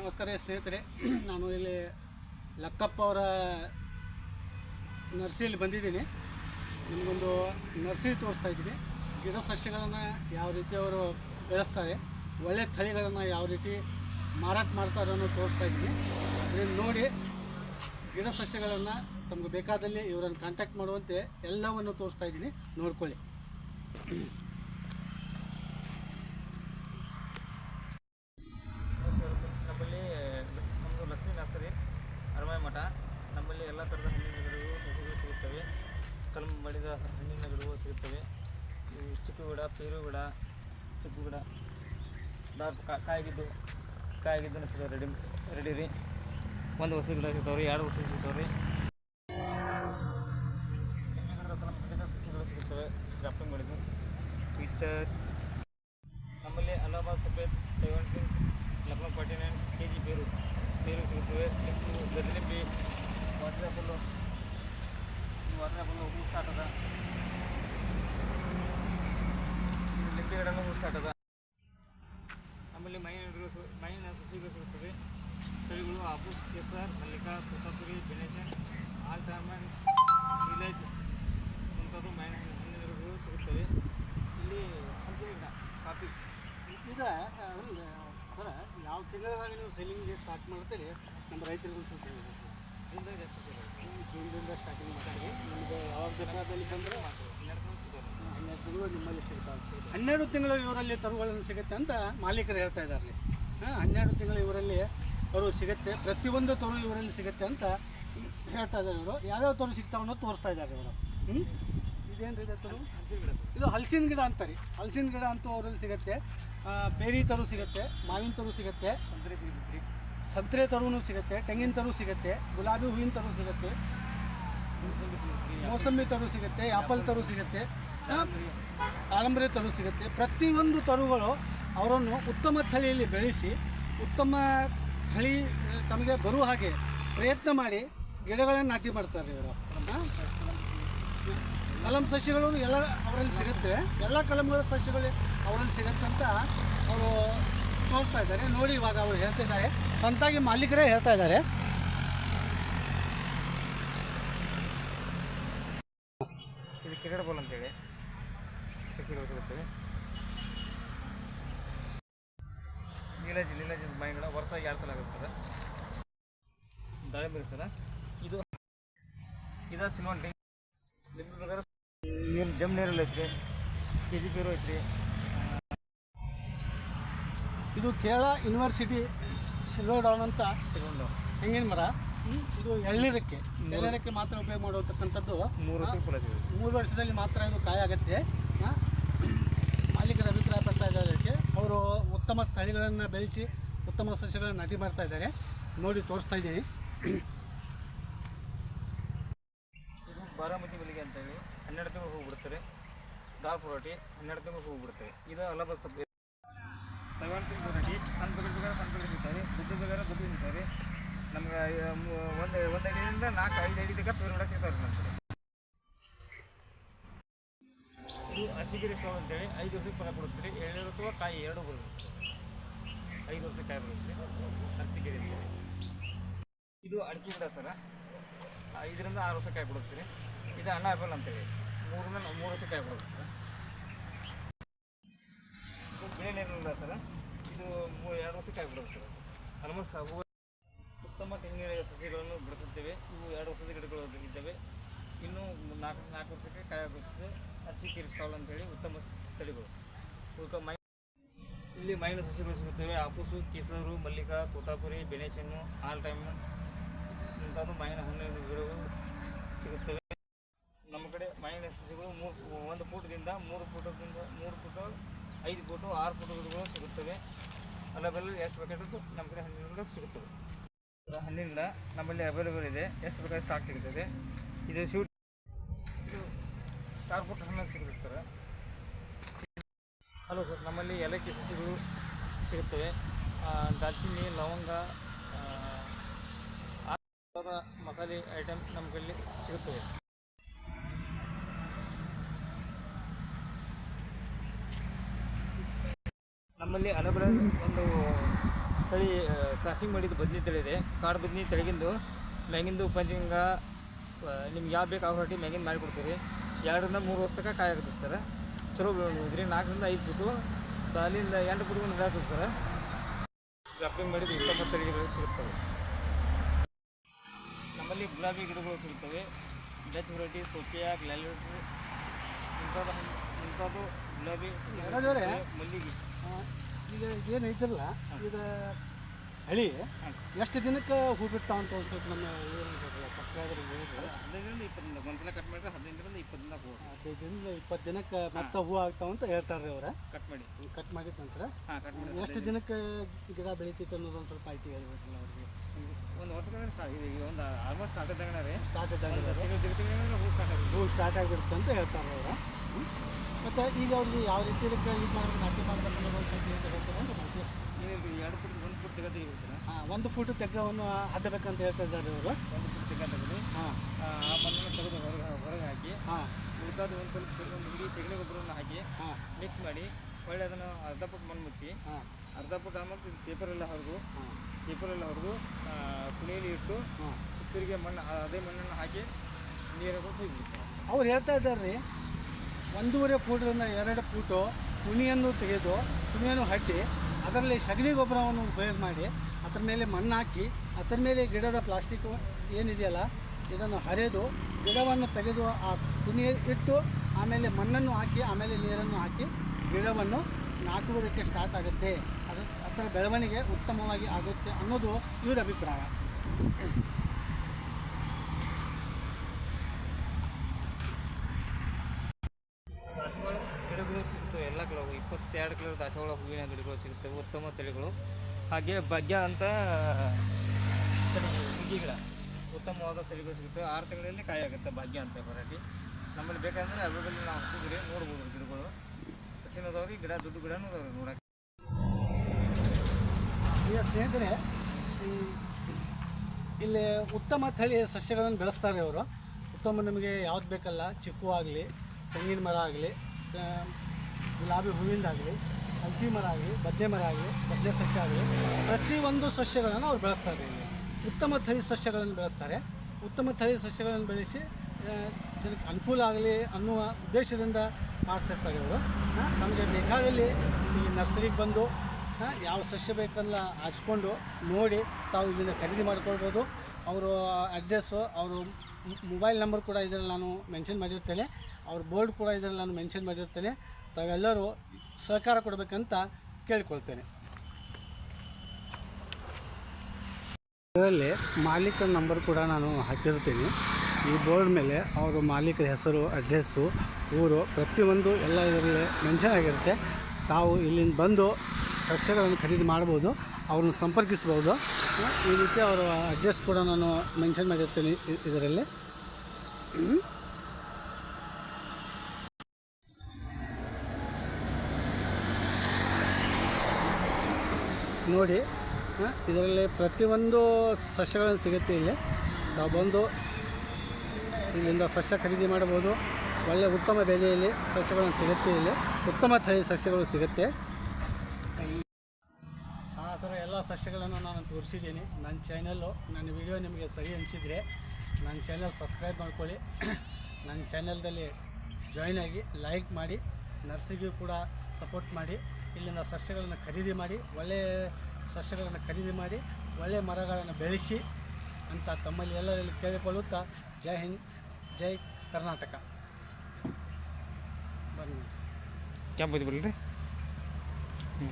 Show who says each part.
Speaker 1: ನಮಸ್ಕಾರ ಸ್ನೇಹಿತರೆ. ನಾನು ಇಲ್ಲಿ ಲಕ್ಕಪ್ಪ ಅವರ ನರ್ಸರಿಯಲ್ಲಿ ಬಂದಿದ್ದೀನಿ. ನಿಮಗೊಂದು ನರ್ಸರಿ ತೋರಿಸ್ತಾ ಇದ್ದೀನಿ. ಗಿಡ ಸಸ್ಯಗಳನ್ನು ಯಾವ ರೀತಿ ಅವರು ಬೆಳೆಸ್ತಾರೆ ಒಳ್ಳೆಯ ತಳಿಗಳನ್ನು ಯಾವ ರೀತಿ ಮಾರಾಟ ಮಾಡ್ತಾರೆ ಅನ್ನೋ ತೋರಿಸ್ತಾ ಇದ್ದೀನಿ. ಇದನ್ನು ನೋಡಿ ಗಿಡ ಸಸ್ಯಗಳನ್ನು ತಮಗೆ ಬೇಕಾದಲ್ಲಿ ಇವರನ್ನು ಕಾಂಟ್ಯಾಕ್ಟ್ ಮಾಡುವಂತೆ ಎಲ್ಲವನ್ನು ತೋರಿಸ್ತಾ ಇದ್ದೀನಿ. ನೋಡ್ಕೊಳ್ಳಿ.
Speaker 2: ಎಲ್ಲ ಥರದ ಹಣ್ಣಿನ ಗಿಡಗಳು ಸಸಿಗಳು ಸಿಗುತ್ತವೆ. ಕಲ್ಮ್ ಮಾಡಿದ ಹಣ್ಣಿನ ಗಿಡಗಳು ಸಿಗುತ್ತವೆ. ಚಿಕ್ಕು ಗಿಡ ಪೇರು ಗಿಡ ಚಿಕ್ಕು ಗಿಡ ಕಾಯಿಗಿದ್ದು ಕಾಯಿಗಿದ್ದು ಸಿಗ್ತಾವೆ. ರೆಡಿ ರೆಡಿ ರೀ. ಒಂದು ವರ್ಷ ಗಿಡ ಸಿಗ್ತಾವೆ ರೀ ಎರಡು ವರ್ಷ ಸಿಗ್ತಾವೆ ರೀ ಹಣ್ಣಿನ ಗಿಡ ಹತ್ರ ಮಾಡಿದ ಸಸಿಗಳು ಸಿಗುತ್ತವೆ. ಗ್ರಾಫ್ಟಿಂಗ್ ಮಾಡಿದ್ದು. ವಿತ್ ನಮ್ಮಲ್ಲಿ Allahabad Safed Taiwan pink Lucknow forty nine K G ಬೇರು ಬೇರು ಸಿಗುತ್ತವೆ ಲಿಂಬು ಗದಲಿಂಬಿ ವಾಟರ್ ಆ್ಯಪಲ್ಲು ವಾಟರ್ ಆ್ಯಪಲ್ಲು ಹೂ ಸ್ಟಾರ್ಟ್ ಅದ ಇದು ಲಿಂಬೆ ಗಿಡನೂ ಮುಟ್ಟಾಟದ ಆಮೇಲೆ ಮೈನ ಗಿಡಗಳು ಮೈನ ಸಸಿಗಳು ಸಿಗುತ್ತವೆ ತಳಿಗಳು ಆಪೂಸ್ ಕೇಸರ್ ಮಲ್ಲಿಕಾ ತುತಾಪುರಿ ಬೆನೇಶನ್ ಆಲ್ ಟರ್ಮನ್ ವಿಲೇಜ್ ಮುಂತಾದ ಮೈನ ಹಣ್ಣಿನ ಗಿಡಗಳು ಸಿಗುತ್ತವೆ. ಇಲ್ಲಿ ಹಂಚಿನ ಗಿಡ ಕಾಫಿ.
Speaker 1: ಈಗ ಸರ ಯಾವ ತಿಂಗಳದಾಗ ನೀವು ಸೆಲ್ಲಿಂಗ್ ಸ್ಟಾರ್ಟ್ ಮಾಡ್ತೀರಿ? ನಮ್ಮ ರೈತರಿಗೂ ಸ್ವಲ್ಪ ಜೂನ್ದಿಂದ ಸ್ಟಾರ್ಟಿಂಗ್ ಮಾಡಿ ನಿಮಗೆ ಯಾವಾಗ ಬೇಕಾದಲ್ಲಿ ಬಂದರೆ?
Speaker 2: ಹನ್ನೆರಡು
Speaker 1: ಹನ್ನೆರಡು ತಿಂಗಳು ನಿಮ್ಮಲ್ಲಿ ಸಿಗ್ತಾವೆ ಹನ್ನೆರಡು ತಿಂಗಳು ಇವರಲ್ಲಿ ತರುಗಳನ್ನು ಸಿಗುತ್ತೆ ಅಂತ ಮಾಲೀಕರು ಹೇಳ್ತಾ ಇದ್ದಾರೆ ಹಾಂ ಹನ್ನೆರಡು ತಿಂಗಳು ಇವರಲ್ಲಿ ತರು ಸಿಗುತ್ತೆ. ಪ್ರತಿಯೊಂದು ತರು ಇವರಲ್ಲಿ ಸಿಗುತ್ತೆ ಅಂತ ಹೇಳ್ತಾ ಇದ್ದಾರೆ ಇವರು. ಯಾವ್ಯಾವ ತರು ಸಿಗ್ತಾವೆ ಅನ್ನೋದು ತೋರಿಸ್ತಾ ಇದ್ದಾರೆ ಇವರು. ಹ್ಞೂ ಇದೇನು ರೀ ತರು? ಇದು ಹಲಸಿನ ಗಿಡ ಅಂತಾರೆ. ಹಲಸಿನ ಗಿಡ ಅಂತೂ ಅವರಲ್ಲಿ ಸಿಗುತ್ತೆ. ಬೇರಿ ಪೇರಿ ತರು ಸಿಗುತ್ತೆ ಮಾವಿನ ತರು ಸಿಗುತ್ತೆ
Speaker 2: ಸಂತ್ರೆ ಸಿಗುತ್ತೆ
Speaker 1: ಸಂತ್ರೆ ತರೂ ಸಿಗುತ್ತೆ ತೆಂಗಿನ ತರು ಸಿಗುತ್ತೆ ಗುಲಾಬಿ ಹೂವಿನ ತರು ಸಿಗುತ್ತೆ.
Speaker 2: ಮೌಸಂಬಿ
Speaker 1: ತರು ಸಿಗುತ್ತೆ ಆಪಲ್ ತರು ಸಿಗುತ್ತೆ. ಆಲಂಬರೆ ತರು ಸಿಗುತ್ತೆ. ಪ್ರತಿಯೊಂದು ತರುಗಳು ಅವರನ್ನು ಉತ್ತಮ ತಳಿಯಲ್ಲಿ ಬೆಳೆಸಿ, ಉತ್ತಮ ತಳಿ ತಮಗೆ ಬರುವ ಹಾಗೆ ಪ್ರಯತ್ನ ಮಾಡಿ ಗಿಡಗಳನ್ನು ನಾಟಿ ಮಾಡ್ತಾರೆ ಇವರು. ಕಲಂ ಸಸ್ಯಗಳು ಎಲ್ಲ ಅವರಲ್ಲಿ ಸಿಗುತ್ತೆ. ಎಲ್ಲ ಕಲಂಗಳ ಸಸ್ಯಗಳು ಅವರಲ್ಲಿ ಸಿಗುತ್ತೆ ಅಂತ ಅವರು ತೋರಿಸ್ತಾ ಇದ್ದಾರೆ. ನೋಡಿ ಇವಾಗ ಅವರು ಹೇಳ್ತಾ ಇದ್ದಾರೆ. ಸ್ವಂತಾಗಿ ಮಾಲೀಕರೇ ಹೇಳ್ತಾ ಇದ್ದಾರೆ.
Speaker 2: ಇದು ಅಂತೇಳಿ. ಸಸಿಗಳು ಸಿಗುತ್ತವೆ ನೀಲಜಿ ನೀಲಜಿ ವರ್ಷ ಎರಡು ಸಲ ಆಗುತ್ತೆ ಸರ್ ದಾಳಿಂಬೆ ಸರ ಇದು ಇದು ಸಿಲ್ವನ್ ಟಿ ನಿಮ್ಮ ಪ್ರಕಾರ ನೀರು ಜಮ್ ನೀರಲ್ಲಿ ಐತ್ರಿ. ಕೆ ಜಿ ಪೇರು ಐತ್ರಿ.
Speaker 1: ಇದು ಕೇರಳ ಯೂನಿವರ್ಸಿಟಿ ಸಿಲ್ವರ್ ಡೌನ್ ಅಂತ
Speaker 2: ಸಿಲ್ವರ್
Speaker 1: ಡೌನ್ ಹೆಂಗೇನು ಮರ? ಇದು ಎಳ್ನೀರಕ್ಕೆ. ಎಳ್ನೀರಕ್ಕೆ ಮಾತ್ರ ಉಪಯೋಗ ಮಾಡುವಂತಕ್ಕಂಥದ್ದು
Speaker 2: ಮೂರು ವರ್ಷ
Speaker 1: ಮೂರು ವರ್ಷದಲ್ಲಿ ಮಾತ್ರ ಇದು ಕಾಯಿ ಆಗುತ್ತೆ ಆ, ಮಾಲೀಕರ ಅಭಿಪ್ರಾಯ ಪಡ್ತಾ ಇದ್ದಾರೆ ಅದಕ್ಕೆ ಅವರು ಉತ್ತಮ ತಳಿಗಳನ್ನು ಬೆಳೆಸಿ ಉತ್ತಮ ಸಸ್ಯಗಳನ್ನು ನಾಟಿ ಮಾಡ್ತಾ ಇದ್ದಾರೆ. ನೋಡಿ, ತೋರಿಸ್ತಾ ಇದ್ದೀನಿ.
Speaker 2: ಇದು ಬಾರಾಮತಿ ಮಲ್ಲಿಗೆ ಅಂತೇಳಿ ಹನ್ನೆರಡು ತಿಂಗಳು ಹೂ ಬಿಡ್ತಾರೆ ದಾಲ್ ಪುರೋಟಿ ಹನ್ನೆರಡು ತಿಂಗಳು ಹೂ ಬಿಡ್ತಾರೆ ಇದು ಅಲಬ ಸಬ್ಬೆ ತೈವಾನ್ ಸಣ್ಣ ಬೇಕಾದ್ರೆ ಸಣ್ಣ ಸಿಗ್ತಾರೆ ದುಡ್ಡು ಬೇಕಾದ್ರೆ ದುಡ್ಡು ಸಿಗ್ತಾರೆ ನಮ್ಗೆ ಒಂದು ಒಂದು ಅಡಿಯಿಂದ ನಾಲ್ಕು, ಐದು ಅಡಿ ಪೇರು ಗಿಡ ಸಿಗ್ತಾರೆ ನಮ್ಮ ಇದು ಹಸಿಗಿರಿ ಸ್ಟೋವ್ ಅಂತೇಳಿ ಐದು ವರ್ಷಕ್ಕೆ ಫಲ ಕೊಡುತ್ತೀರಿ ಎರಡು ಅಥವಾ ಕಾಯಿ ಎರಡು ಬರುತ್ತೆ. ಐದು ವರ್ಷ ಕಾಯಿ ಬರುತ್ತೆ ಅಂತೇಳಿ ಇದು. ಅಡಿಕೆ ಗಿಡ ಸರ. ಐದರಿಂದ ಆರು ವರ್ಷ ಕಾಯಿ ಕೊಡುತ್ತೀರಿ ಇದು ಅಣ್ಣ ಆಪಲ್ ಅಂತೇಳಿ ಮೂರರಿಂದ ಮೂರು ವರ್ಷ ಕಾಯಿ ಕೊಡುತ್ತೆ ಸರ್. ಇದು ಬಿಳಿ ನೀರಿನ ಸರ. ಇದು ಎರಡು ವರ್ಷ ಕಾಯಿ ಬಿಡುತ್ತೆ ಸರ್. ಆಲ್ಮೋಸ್ಟ್ ಹೂವು ಉತ್ತಮ ತೆಂಗಿನ ಸಸಿಗಳನ್ನು ಬೆಳೆಸುತ್ತೇವೆ. ಇವು ಎರಡು ವರ್ಷದ ಗಿಡಗಳು ಇದ್ದಾವೆ. ಇನ್ನೂ ನಾಲ್ಕು ನಾಲ್ಕು ವರ್ಷಕ್ಕೆ ಕಾಯಿ ಬರುತ್ತದೆ ಹಸಿಕಿರಿ ಸ್ಟಾಲ್ ಅಂತೇಳಿ ಉತ್ತಮ ತಳಿಗಳು ಉಳ್ಕ ಮೈ ಇಲ್ಲಿ ಮೈನ ಸಸಿಗಳು ಸಿಗುತ್ತವೆ ಆಪೂಸು, ಕೇಸರು, ಮಲ್ಲಿಕ, ತೋತಾಪುರಿ ಬೆಣೆಸೆಣ್ಣು ಆಲ್ ಟೈಮ್ ಮುಂತಾದ ಮಾವಿನ ಹಣ್ಣಿನ ಗಿಡಗಳು ಸಿಗುತ್ತವೆ. ನಮ್ಮ ಕಡೆ ಮಾವಿನ ಸಸಿಗಳು ಮೂರು, ಒಂದು ಫೂಟದಿಂದ ಮೂರು ಫೂಟದಿಂದ ಮೂರು ಫೂಟ, ಐದು ಫೂಟು, ಆರು ಫೋಟೋ ಗಿಡಗಳು ಸಿಗುತ್ತವೆ. ಅಲ್ಲಬಲ್ಲ ಎಷ್ಟು ಬೇಕಾದರೂ ನಮ್ಮ ಕಡೆ ಹಣ್ಣಿನ ಗಿಡ ಸಿಗುತ್ತವೆ. ಹಣ್ಣಿನಿಂದ ಹಣ್ಣಿನ ನಮ್ಮಲ್ಲಿ ಅವೈಲೇಬಲ್ ಇದೆ. ಎಷ್ಟು ಬೇಕಾದ್ರೆ ಸ್ಟಾಕ್ ಸಿಗುತ್ತದೆ. ಇದು ಶೂಟ್ ಇದು ಸ್ಟಾರ್ ಫುಟ್ ಹಣ್ಣಲ್ಲಿ ಸಿಗುತ್ತೆ ಸರ್ ಹಲೋ ಸರ್, ನಮ್ಮಲ್ಲಿ ಏಲಕ್ಕಿ ಸಸಿಗಳು ಸಿಗುತ್ತವೆ. ದಾಲ್ಚಿನ್ನಿ, ಲವಂಗ ಮಸಾಲೆ ಐಟಮ್ ನಮ್ಮಲ್ಲಿ ಸಿಗುತ್ತವೆ. ನಮ್ಮಲ್ಲಿ ಅಲಬಲ ಒಂದು ತಳಿ ಕ್ರಾಸಿಂಗ್ ಮಾಡಿದ್ದು ಬದ್ನಿ ತಳಿ ಇದೆ. ಕಾಡು ಬದ್ನಿ ತೆಳಗಿಂದು ಮ್ಯಾಗಿಂದು ಪಂಚಿಂಗ ನಿಮ್ಗೆ ಯಾವ ಬೇಕು ಆ ಹೊರಟಿ ಮ್ಯಾಗಿಂದ ಮಾಡಿಕೊಡ್ತೀವಿ ಎರಡರಿಂದ ಮೂರು ವರ್ಷಕ್ಕೆ ಕಾಯಾಗುತ್ತೆ ಸರ್. ಚಲೋ ಬೆಳೆದ್ರಿ ನಾಲ್ಕರಿಂದ ಐದು ಫುಟು. ಸಾಲಿಂದ ಎಂಟು ಫುಟ್ ಒಂದು ಬೆಳೆ ಸರ್. ವ್ಯಾಪಿಂಗ್ ಮಾಡಿದ್ರೆ ಇಪ್ಪತ್ತೈದು ಗಿಡಗಳು ಸಿಗುತ್ತವೆ. ನಮ್ಮಲ್ಲಿ ಗುಲಾಬಿ ಗಿಡಗಳು ಸಿಗುತ್ತವೆ. ಡಚ್ ವೆರೈಟಿ ಸೋಫಿಯಾ ಗ್ಲಾಲಿಟ್ರಿ ಮುಂತಾದ ಮುಂತಾದ ಗುಲಾಬಿ. ಮಲ್ಲಿಗೆ.
Speaker 1: ಈಗ ಏನು ಐತಲ್ಲ ಇದು ಹಳಿ. ಎಷ್ಟು ದಿನಕ್ಕೆ ಹೂ ಬಿಡ್ತಾವ ಅಂತ ಒಂದು ಸ್ವಲ್ಪ ನಮ್ಮ
Speaker 2: ಹದಿನೈದರಿಂದ ಒಂದ್ಸಲ ಕಟ್ ಮಾಡಿದ್ರೆ ಹದಿನೈದರಿಂದ ಹೋಗಿ
Speaker 1: ಹದಿನೈದರಿಂದ ಇಪ್ಪತ್ತು ದಿನಕ್ಕೆ ಮತ್ತೆ ಹೂ ಆಗ್ತಾವ ಅಂತ ಹೇಳ್ತಾರೆ ರೀ ಅವ್ರ.
Speaker 2: ಕಟ್ ಮಾಡಿ.
Speaker 1: ಕಟ್ ಮಾಡಿದ ನಂತರ ಎಷ್ಟು ದಿನಕ್ಕೆ ಗಿಡ ಬೆಳಿತೈತೆ ಅನ್ನೋದು ಒಂದು ಸ್ವಲ್ಪ ಮಾಹಿತಿ ಹೇಳ್ಬೇಕಲ್ಲ ಅವ್ರಿಗೆ.
Speaker 2: ಒಂದು ವರ್ಷಕ್ಕೆ ಸ್ಟಾರ್ಟ್ ಈಗ ಒಂದು ಆಲ್ಮೋಸ್ಟ್ ಸ್ಟಾರ್ಟ್ ಇದ್ದಂಗೆ ರೀ.
Speaker 1: ಸ್ಟಾರ್ಟ್ ಇದ್ದಾಗ
Speaker 2: ಹೂ ಸ್ಟಾರ್ಟ್ ಆಗಿದೆ
Speaker 1: ಹೂ ಸ್ಟಾರ್ಟ್ ಆಗಿಬಿಡುತ್ತೆ ಅಂತ ಹೇಳ್ತಾರೆ ಅವ್ರ. ಮತ್ತು ಈಗ ಅವ್ರಿಗೆ ಯಾವ ರೀತಿ ಈ ಇದು ಮಾಡ್ಬೇಕು ನಾಟಿ ಮಾಡ್ಬೇಕು ಅನ್ನೋದು ಒಂದು ಸ್ವಲ್ಪ ಹೇಳ್ತಾರೆ ಅಂತ ಮಾಹಿತಿ.
Speaker 2: ಎರಡು ಫುಟ್ ಒಂದು ಫುಟ್ ತೆಗೆದು ಸರ್.
Speaker 1: ಹಾಂ ಒಂದು ಫುಟ್ ತೆಗ್ಗವನ್ನು ಅಡ್ಡಬೇಕಂತ ಹೇಳ್ತಾ ಇದ್ದಾರೆ ಅವರು.
Speaker 2: ಒಂದು ಫುಟ್ ತೆಗ್ಗ ತೆಗೆದು.
Speaker 1: ಹಾಂ.
Speaker 2: ಆ ಮಣ್ಣನ್ನು ತೆಗೆದು ಹೊರಗೆ ಹೊರಗೆ ಹಾಕಿ
Speaker 1: ಹಾಂ.
Speaker 2: ಉಳಿದಾದ ಒಂದು ಸ್ವಲ್ಪ ಒಂದು ಹುಡಿ ಸೆಗಣಿ ಗೊಬ್ಬರವನ್ನು ಹಾಕಿ
Speaker 1: ಹಾಂ.
Speaker 2: ಮಿಕ್ಸ್ ಮಾಡಿ ಒಳ್ಳೆ ಅದನ್ನು ಅರ್ಧ ಫುಟ್ ಮಣ್ಣು ಮುಚ್ಚಿ
Speaker 1: ಹಾಂ.
Speaker 2: ಅರ್ಧ ಫುಟ್ ಆಮೇಲೆ ಪೇಪರ್ ಎಲ್ಲ ಹೊರದು
Speaker 1: ಹಾಂ.
Speaker 2: ಪೇಪರ್ ಎಲ್ಲ ಹೊರದು ಕುಣಿಯಲ್ಲಿ ಇಟ್ಟು
Speaker 1: ಹಾಂ.
Speaker 2: ಸುತ್ತರಿಗೆ ಮಣ್ಣು ಅದೇ ಮಣ್ಣನ್ನು ಹಾಕಿ ನೀರು ಕೊಟ್ಟು
Speaker 1: ಅವ್ರು ಹೇಳ್ತಾ ಇದ್ದಾರೆ ರೀ ಒಂದೂವರೆ ಫೂಟದಿಂದ ಎರಡು ಫೂಟು ಕುಣಿಯನ್ನು ತೆಗೆದು ಕುಣಿಯನ್ನು ಹಡ್ಡಿ ಅದರಲ್ಲಿ ಸಗಣಿ ಗೊಬ್ಬರವನ್ನು ಉಪಯೋಗ ಮಾಡಿ ಅದರ ಮೇಲೆ ಮಣ್ಣು ಹಾಕಿ, ಅದರ ಮೇಲೆ ಗಿಡದ ಪ್ಲಾಸ್ಟಿಕ್ ಏನಿದೆಯಲ್ಲ, ಇದನ್ನು ಹರಿದು ಗಿಡವನ್ನು ತೆಗೆದು ಆ ಕುಣಿ ಇಟ್ಟು ಆಮೇಲೆ ಮಣ್ಣನ್ನು ಹಾಕಿ, ಆಮೇಲೆ ನೀರನ್ನು ಹಾಕಿ ಗಿಡವನ್ನು ನಾಟುವುದಕ್ಕೆ ಸ್ಟಾರ್ಟ್ ಆಗುತ್ತೆ. ಅದು ಅದರ ಬೆಳವಣಿಗೆ ಉತ್ತಮವಾಗಿ ಆಗುತ್ತೆ ಅನ್ನೋದು ಇವರ ಅಭಿಪ್ರಾಯ
Speaker 2: ದಾಸವಾಳ ಗಿಡಗಳು ಸಿಗ್ತವೆ ಎಲ್ಲ ಕಲವು ಇಪ್ಪತ್ತೆರಡು ಕಲರ್ ದಾಸವಾಳ ಹೂವಿನ ಗಿಡಗಳು ಸಿಗುತ್ತವೆ ಉತ್ತಮ ತಳಿಗಳು. ಹಾಗೆ ಭಾಗ್ಯ ಅಂತ ಗಿಡ ಉತ್ತಮವಾದ ತಳಿಗಳು ಸಿಗುತ್ತವೆ ಆರು ತಿಂಗಳಲ್ಲಿ ಕಾಯಿ ಆಗುತ್ತೆ ಭಾಗ್ಯ ಅಂತ ವೆರೈಟಿ ನಮ್ಮಲ್ಲಿ ಬೇಕಂದರೆ ಅದರಲ್ಲಿ ನಾವು ಹಚ್ಚಿದ್ರೆ ನೋಡ್ಬೋದು ಗಿಡಗಳು. ಸಸಿನ ಅದಾವ್ರಿ ಗಿಡ, ದೊಡ್ಡ ಗಿಡನೂ ನೋಡೋಕ್ಕೆ.
Speaker 1: ಈಗ ಸ್ನೇಹಿತರೆ ಇಲ್ಲಿ ಉತ್ತಮ ತಳಿ ಸಸ್ಯಗಳನ್ನು ಬೆಳೆಸ್ತಾರೆ ಅವರು. ಉತ್ತಮ ನಮಗೆ ಯಾವ್ದು ಬೇಕಲ್ಲ ಚಿಕ್ಕು ಆಗಲಿ ತೆಂಗಿನ ಮರ ಆಗಲಿ ಗುಲಾಬಿ ಹೂವಿಂದಾಗಲಿ ಹಲಸಿ ಮರ ಆಗಲಿ, ಬದನೆ ಮರ ಆಗಲಿ, ಬದನೆ ಸಸ್ಯ ಆಗಲಿ ಪ್ರತಿಯೊಂದು ಸಸ್ಯಗಳನ್ನು ಅವ್ರು ಬೆಳೆಸ್ತಾರೆ ಇಲ್ಲಿ. ಉತ್ತಮ ತಳಿ ಸಸ್ಯಗಳನ್ನು ಬೆಳೆಸ್ತಾರೆ. ಉತ್ತಮ ತಳಿ ಸಸ್ಯಗಳನ್ನು ಬೆಳೆಸಿ ಜನಕ್ಕೆ ಅನುಕೂಲ ಆಗಲಿ ಅನ್ನುವ ಉದ್ದೇಶದಿಂದ ಮಾಡ್ತಿರ್ತಾರೆ ಅವರು ನಮಗೆ ಬೇಕಾದಲ್ಲಿ ಈ ನರ್ಸರಿಗೆ ಬಂದು ಯಾವ ಸಸ್ಯ ಬೇಕಲ್ಲ ಹಚ್ಕೊಂಡು ನೋಡಿ ತಾವು ಇದನ್ನು ಖರೀದಿ ಮಾಡ್ಕೊಳ್ಬೋದು. ಅವರು ಅಡ್ರೆಸ್ಸು, ಅವರು ಮೊಬೈಲ್ ನಂಬರ್ ಕೂಡ ಇದರಲ್ಲಿ ನಾನು ಮೆನ್ಷನ್ ಮಾಡಿರ್ತೇನೆ. ಅವ್ರ ಬೋರ್ಡ್ ಕೂಡ ಇದರಲ್ಲಿ ನಾನು ಮೆನ್ಷನ್ ಮಾಡಿರ್ತೇನೆ. ತಾವೆಲ್ಲರೂ ಸಹಕಾರ ಕೊಡಬೇಕಂತ ಕೇಳಿಕೊಳ್ತೇನೆ. ಇದರಲ್ಲಿ ಮಾಲೀಕರ ನಂಬರ್ ಕೂಡ ನಾನು ಹಾಕಿರ್ತೀನಿ. ಈ ಬೋರ್ಡ್ ಮೇಲೆ ಅವರು ಮಾಲೀಕರ ಹೆಸರು, ಅಡ್ರೆಸ್ಸು, ಊರು, ಪ್ರತಿಯೊಂದು ಎಲ್ಲ ಇದರಲ್ಲಿ ಮೆನ್ಷನ್ ಆಗಿರುತ್ತೆ. ತಾವು ಇಲ್ಲಿಂದ ಬಂದು ಸಸ್ಯಗಳನ್ನು ಖರೀದಿ ಮಾಡ್ಬೋದು, ಅವ್ರನ್ನ ಸಂಪರ್ಕಿಸ್ಬೋದು. ಈ ರೀತಿ ಅವರ ಅಡ್ರೆಸ್ ಕೂಡ ನಾನು ಮೆನ್ಷನ್ ಮಾಡಿರ್ತೀನಿ ಇದರಲ್ಲಿ. ನೋಡಿ ಇದರಲ್ಲಿ ಪ್ರತಿಯೊಂದು ಸಸ್ಯಗಳನ್ನು ಸಿಗುತ್ತೆ ಇಲ್ಲಿ. ನಾವು ಬಂದು ಇಲ್ಲಿಂದ ಸಸ್ಯ ಖರೀದಿ ಮಾಡ್ಬೋದು ಒಳ್ಳೆಯ ಉತ್ತಮ ಬೆಲೆಯಲ್ಲಿ ಸಸ್ಯಗಳನ್ನು ಸಿಗುತ್ತೆ ಇಲ್ಲಿ. ಉತ್ತಮ ತಳಿ ಸಸ್ಯಗಳು ಸಿಗುತ್ತೆ. ಹಾಂ ಸರ್ ಎಲ್ಲ ಸಸ್ಯಗಳನ್ನು ನಾನು ತೋರಿಸಿದ್ದೀನಿ. ನನ್ನ ಚಾನಲ್ಲು ನನ್ನ ವಿಡಿಯೋ ನಿಮಗೆ ಸರಿ ಅನಿಸಿದರೆ ನನ್ನ ಚಾನಲ್ ಸಬ್ಸ್ಕ್ರೈಬ್ ಮಾಡ್ಕೊಳ್ಳಿ. ನನ್ನ ಚಾನಲ್ದಲ್ಲಿ ಜಾಯ್ನ್ ಆಗಿ ಲೈಕ್ ಮಾಡಿ ನರ್ಸಿಗೂ ಕೂಡ ಸಪೋರ್ಟ್ ಮಾಡಿ. ಇಲ್ಲಿಂದ ಸಸ್ಯಗಳನ್ನು ಖರೀದಿ ಮಾಡಿ ಒಳ್ಳೆಯ ಸಸ್ಯಗಳನ್ನು ಖರೀದಿ ಮಾಡಿ ಒಳ್ಳೆಯ ಮರಗಳನ್ನು ಬೆಳೆಸಿ ಅಂತ ತಮ್ಮಲ್ಲಿ ಎಲ್ಲರಲ್ಲಿ ಕೇಳಿಕೊಳ್ಳುತ್ತಾ ಜೈ ಹಿಂದ್, ಜೈ ಕರ್ನಾಟಕ. ಬನ್ನಿ.
Speaker 2: ಕ್ಯಾಂಪ್ ಬರ್ಲಿ ಹ್ಞೂ